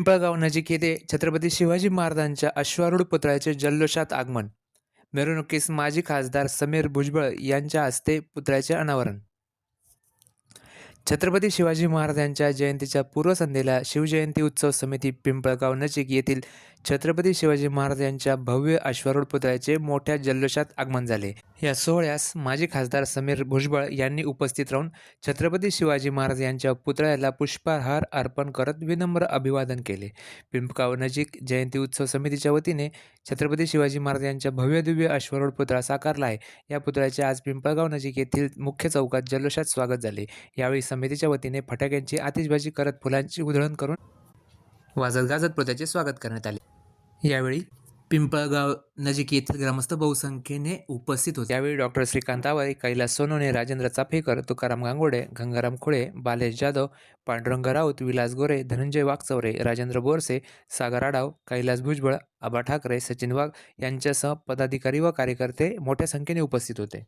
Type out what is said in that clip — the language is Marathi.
पिंपळगाव नजीक येथे छत्रपती शिवाजी महाराजांच्या अश्वारूढ पुतळ्याचे जल्लोषात आगमन. मिरवणुकीस माजी खासदार समीर भुजबळ यांच्या हस्ते पुतळ्याचे अनावरण. छत्रपती शिवाजी महाराजांच्या जयंतीच्या पूर्वसंध्येला शिवजयंती उत्सव समिती पिंपळगाव नजीक येथील छत्रपती शिवाजी महाराज यांच्या भव्य अश्वारूढ पुतळ्याचे मोठ्या जल्लोषात आगमन झाले. या सोहळ्यास माजी खासदार समीर भुजबळ यांनी उपस्थित राहून छत्रपती शिवाजी महाराज यांच्या पुतळ्याला पुष्पहार अर्पण करत विनम्र अभिवादन केले. पिंपकाव नजीक जयंती उत्सव समितीच्या वतीने छत्रपती शिवाजी महाराज यांच्या भव्य दिव्य अश्वारूढ पुतळा साकारला आहे. या पुतळ्याचे आज पिंपळगाव नजीक येथील मुख्य चौकात जल्लोषात स्वागत झाले. यावेळी समितीच्या वतीने फटाक्यांची आतिषबाजी करत फुलांची उधळण करून वाजत गाजत पुतळ्याचे स्वागत करण्यात आले. यावेळी पिंपळगाव नजीक येथील ग्रामस्थ बहुसंख्येने उपस्थित होते. यावेळी डॉक्टर श्रीकांत आवारे कैलास सोनवणे राजेंद्र चाफेकर तुकाराम गांगोडे गंगाराम खुळे बालेश जाधव पांडुरंग राऊत विलास गोरे धनंजय वागचौरे राजेंद्र बोरसे सागर आडाव कैलास भुजबळ आबा ठाकरे सचिन वाघ यांच्यासह पदाधिकारी व कार्यकर्ते मोठ्या संख्येने उपस्थित होते.